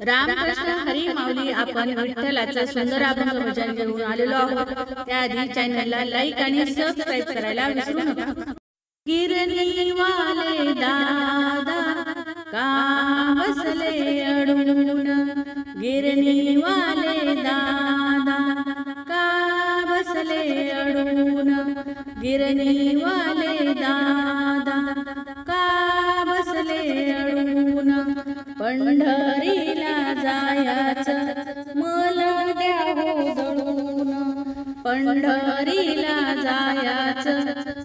रामकृष्ण हरी माऊली आपण विठ्ठलाचा सुंदर अभंग भजन घेऊन आलेलो आहोत. त्याआधी चॅनलला लाईक आणि सबस्क्राईब करायला विसरू नका. गिरणी वाले दादा का बसले अडून. गिरणी वाले दादा का बसले अडून. गिरणी वाले दादा का बसले अडून. पंढर पंढरीला जायाच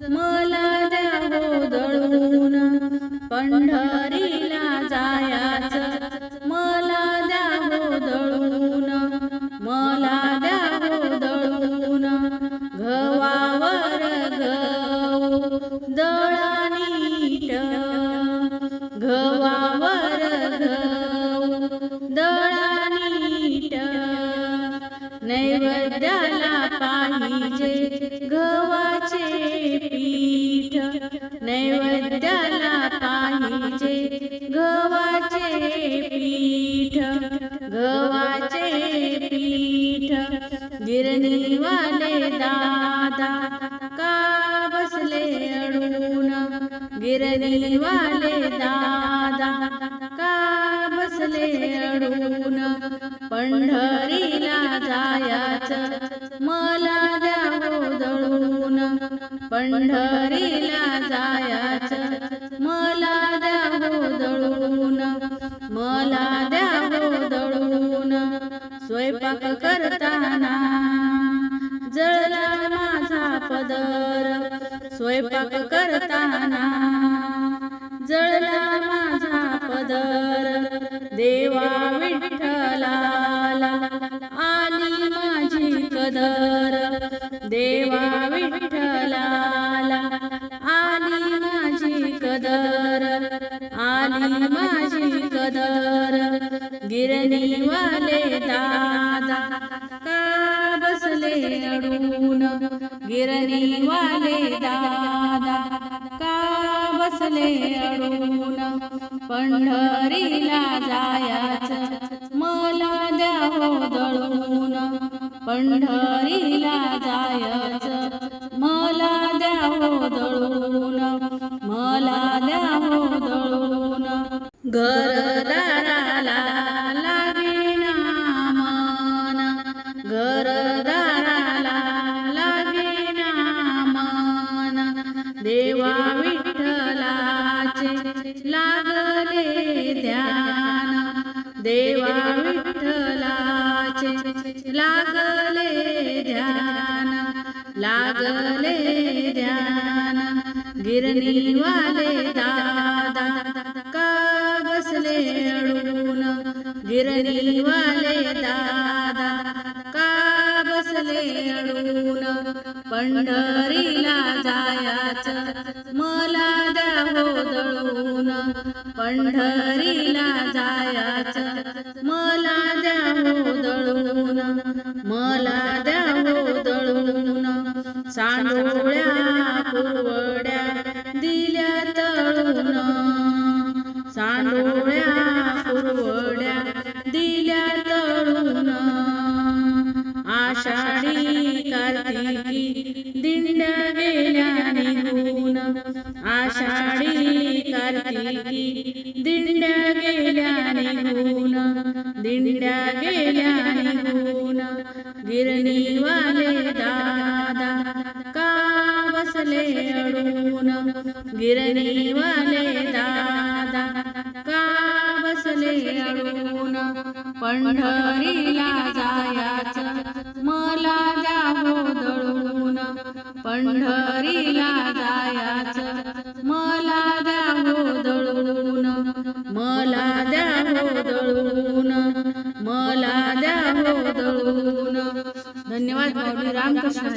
मला द्यावो दळून पंढरीला जायाच मला द्या हो दळून मला द्या हो दळून गवावर गव दळानीट गवावर गव दळानीट नैवेद्याला गिरणीवाले दादा का बसले अडून? गिरणीवाले दादा का बसले अडून? पंढरीला जायच मला द्या हो दळून. पंढरीला जायच मला हो दळून. मला द्या स्वयंपाक करताना जळला माझा पदर. स्वयंपाक करताना जळला माझा पदर. देवा विठ्ठला आली माझी कदर. देवा विठ्ठलाला आली माझी कदर. आली माझी कदर. गिरणीवाले दा अडून गिरणीवाले दादा का बसले अडून पंढरीला जायाचं मला द्या हो दळून. पंढरीला जायच मला द्या हो दळून. मला द्या हो दळून. घर देवा विठ्ठलाचे लागले ध्यान. देवा विठ्ठलाचे लागले ध्यान. लागले ध्यान. गिरणीवाले दादा का बसले अडून? गिरणीवाले दादा बसले अडून पंढरीला जायाचं. मला द्या दळून पंढरीला जायाचं. मला द्या दळून मला द्या दळून. सांडोळ्या कुरवड्या दिल्या तळून. सांडोळ्या कुरवड्या आषाढी कार्तिकी दिंड्या गेल्या निघून. आषाढी कार्तिकी दिंड्या गेल्या निघून. दिंड्या गेल्या निघून. गिरणीवाले दादा का बसले अडून? गिरणीवाले दादा का बसले अडून? पंढरीला जायाचं मला जागो दळून पंढरीला जायाच. मला द्यावो दळून मला द्यावो दळून मला द्यावो दळून. धन्यवाद रामकृष्ण